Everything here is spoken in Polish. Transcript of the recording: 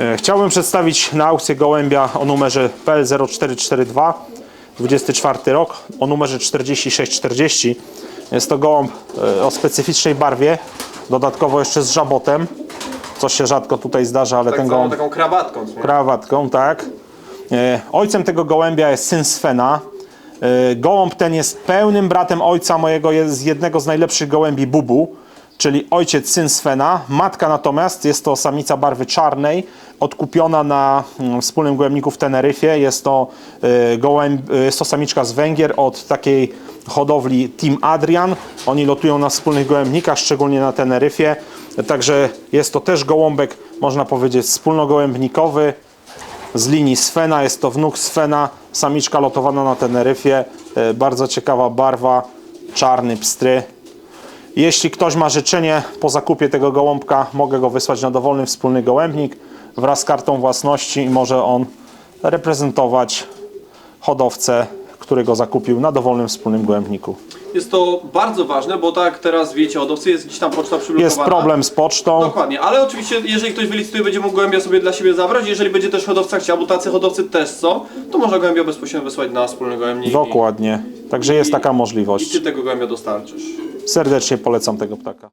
E, Chciałbym przedstawić na aukcję gołębia o numerze PL0442, 24 rok, o numerze 4640. Jest to gołąb e, o specyficznej barwie, dodatkowo jeszcze z żabotem, co się rzadko tutaj zdarza, ale Tak ten gołąb taką krawatką. krawatką, tak. E, Ojcem tego gołębia jest syn Svena. Gołąb ten jest pełnym bratem ojca mojego, jest jednego z najlepszych gołębi Bubu, czyli ojciec syn Svena. Matka natomiast jest to samica barwy czarnej, odkupiona na mm, wspólnym gołębniku w Teneryfie. Jest to, e, gołęb, e, jest to samiczka z Węgier od takiej hodowli Team Adrian. Oni lotują na wspólnych gołębnikach, szczególnie na Teneryfie. Także jest to też gołąbek, można powiedzieć, wspólnogołębnikowy z linii Svena. Jest to wnuk Svena, samiczka lotowana na Teneryfie. E, Bardzo ciekawa barwa, czarny pstry. Jeśli ktoś ma życzenie po zakupie tego gołąbka, mogę go wysłać na dowolny wspólny gołębnik wraz z kartą własności i może on reprezentować hodowcę, który go zakupił na dowolnym wspólnym gołębniku. Jest to bardzo ważne, bo tak teraz wiecie, hodowcy jest gdzieś tam poczta przyblokowana. Jest problem z pocztą. Dokładnie, ale oczywiście jeżeli ktoś wylicytuje, będzie mógł gołębia sobie dla siebie zabrać. Jeżeli będzie też hodowca chciał, bo tacy hodowcy też są, to można gołębia bezpośrednio wysłać na wspólny gołębnik. Dokładnie. Także jest taka I ty możliwość. tego gołębia dostarczysz. Serdecznie polecam tego ptaka.